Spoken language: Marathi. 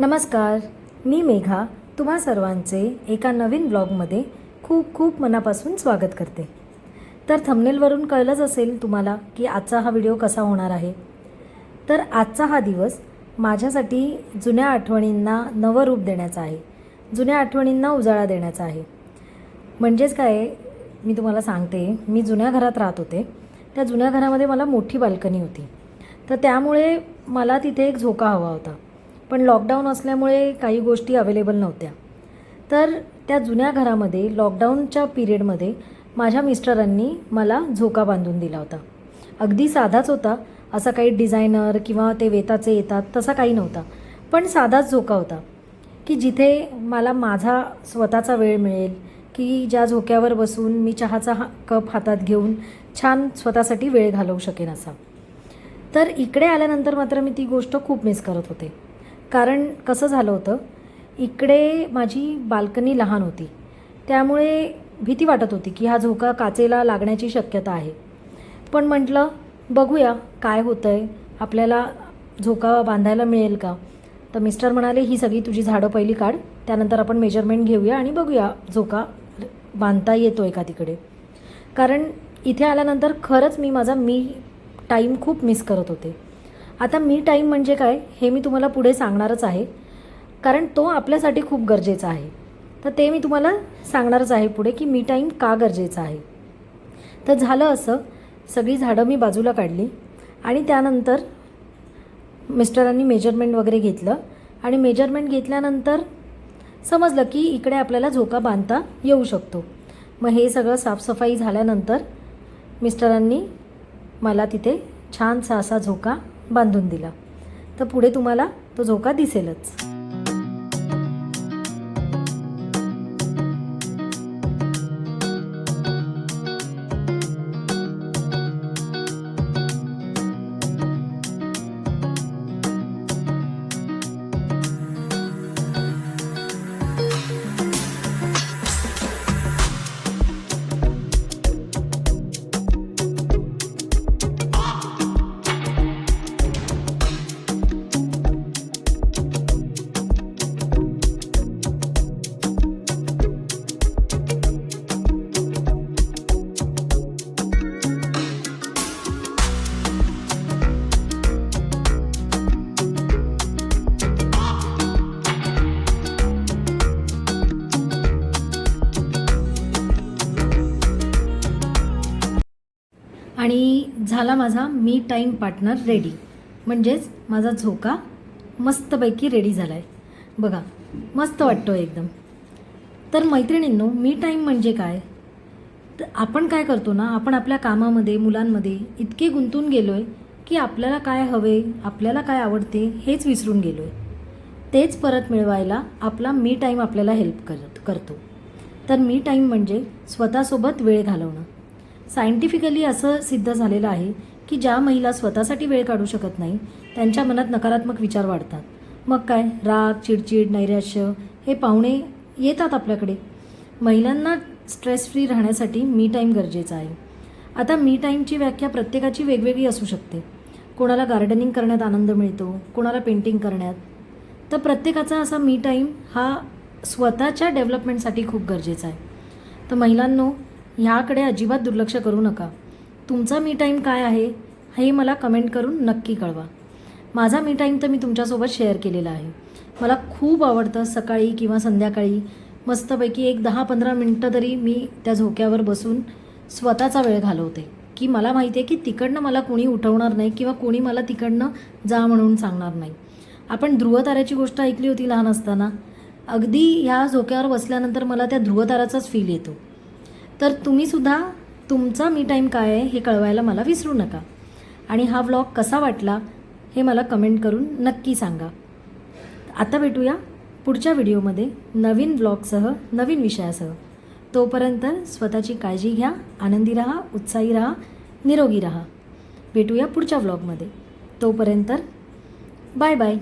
नमस्कार मी मेघा. तुम्हा सर्वांचे एका नवीन ब्लॉगमध्ये खूप खूप मनापासून स्वागत करते. तर थंबनेलवरून कळलंच असेल तुम्हाला की आजचा हा व्हिडिओ कसा होणार आहे. तर आजचा हा दिवस माझ्यासाठी जुन्या आठवणींना नवं रूप देण्याचा आहे. जुन्या आठवणींना उजाळा देण्याचा आहे. म्हणजेच काय मी तुम्हाला सांगते मी जुन्या घरात राहत होते. त्या जुन्या घरामध्ये मला मोठी बाल्कनी होती. तर त्यामुळे मला तिथे एक झोका हवा होता. पण लॉकडाऊन असल्यामुळे काही गोष्टी अवेलेबल नव्हत्या. तर त्या जुन्या घरामध्ये लॉकडाऊनच्या पिरियडमध्ये माझ्या मिस्टरांनी मला झोका बांधून दिला होता. अगदी साधाच होता. असा काही डिझायनर किंवा ते वेताचे येतात तसा काही नव्हता. पण साधाच झोका होता की जिथे मला माझा स्वतःचा वेळ मिळेल की ज्या झोक्यावर बसून मी चहाचा हा कप हातात घेऊन छान स्वतःसाठी वेळ घालवू शकेन असा. तर इकडे आल्यानंतर मात्र मी ती गोष्ट खूप मिस करत होते. कारण कसं झालं होतं इकडे माझी बाल्कनी लहान होती. त्यामुळे भीती वाटत होती की हा झोका काचेला लागण्याची शक्यता आहे. पण म्हटलं बघूया काय होतं आहे आपल्याला झोका बांधायला मिळेल का? तर मिस्टर म्हणाले ही सगळी तुझी झाडं पहिली काढ त्यानंतर आपण मेजरमेंट घेऊया आणि बघूया झोका बांधता येतो आहे का तिकडे. कारण इथे आल्यानंतर खरंच मी माझा मी टाईम खूप मिस करत होते. आता मी टाईम म्हणजे काय हे मी तुम्हाला पुढे सांगणारच आहे. कारण तो आपल्यासाठी खूप गरजेचा आहे. तर ते मी तुम्हाला सांगणारच आहे पुढे की मी टाईम का गरजेचा आहे. तर झालं असं सगळी झाडं मी बाजूला काढली आणि त्यानंतर मिस्टरांनी मेजरमेंट वगैरे घेतलं आणि मेजरमेंट घेतल्यानंतर समजलं की इकडे आपल्याला झोका बांधता येऊ शकतो. मग हे सगळं साफसफाई झाल्यानंतर मिस्टरांनी मला तिथे छानसा असा झोका बांधून दिला. तर पुढे तुम्हाला तो झोका दिसेलच. आणि झाला माझा मी टाईम पार्टनर रेडी म्हणजेच माझा झोका मस्तपैकी रेडी झाला आहे बघा मस्त वाटतो एकदम. तर मैत्रिणींनो मी टाईम म्हणजे काय? तर आपण काय करतो ना आपण आपल्या कामामध्ये मुलांमध्ये इतके गुंतून गेलो आहे की आपल्याला काय हवे आपल्याला काय आवडते हेच विसरून गेलो आहे तेच परत मिळवायला आपला मी टाईम आपल्याला हेल्प करत करतो. तर मी टाईम म्हणजे स्वतःसोबत वेळ घालवणं. सायंटिफिकली असं सिद्ध झालेलं आहे की ज्या महिला स्वतःसाठी वेळ काढू शकत नाही त्यांच्या मनात नकारात्मक विचार वाढतात. मग काय? राग चिडचिड नैराश्य हे पाहुणे येतात आपल्याकडे. महिलांना स्ट्रेस फ्री राहण्यासाठी मी टाईम गरजेचा आहे. आता मी टाईमची व्याख्या प्रत्येकाची वेगवेगळी असू शकते. कोणाला गार्डनिंग करण्यात आनंद मिळतो कोणाला पेंटिंग करण्यात. तर प्रत्येकाचा असा मी टाईम हा स्वतःच्या डेव्हलपमेंटसाठी खूप गरजेचा आहे. तर महिलांनो ह्याकडे अजिबात दुर्लक्ष करू नका. तुमचा मी टाईम काय आहे हे मला कमेंट करून नक्की कळवा. माझा मी टाईम तर मी तुमच्यासोबत शेअर केलेला आहे. मला खूप आवडतं सकाळी किंवा संध्याकाळी मस्तपैकी एक दहा पंधरा मिनटं तरी मी त्या झोक्यावर बसून स्वतःचा वेळ घालवते. की मला माहिती आहे की तिकडनं मला कोणी उठवणार नाही किंवा कोणी मला तिकडनं जा म्हणून सांगणार नाही. आपण ध्रुवताऱ्याची गोष्ट ऐकली होती लहान असताना. अगदी ह्या झोक्यावर बसल्यानंतर मला त्या ध्रुवताराचाच फील येतो. तर तुम्हीसुद्धा तुमचा मी टाईम काय आहे हे कळवायला मला विसरू नका. आणि हा व्लॉग कसा वाटला हे मला कमेंट करून नक्की सांगा. आता भेटूया पुढच्या व्हिडिओमध्ये नवीन व्लॉगसह नवीन विषयासह. तोपर्यंत स्वतःची काळजी घ्या आनंदी राहा उत्साही राहा निरोगी राहा. भेटूया पुढच्या व्लॉगमध्ये तोपर्यंत बाय बाय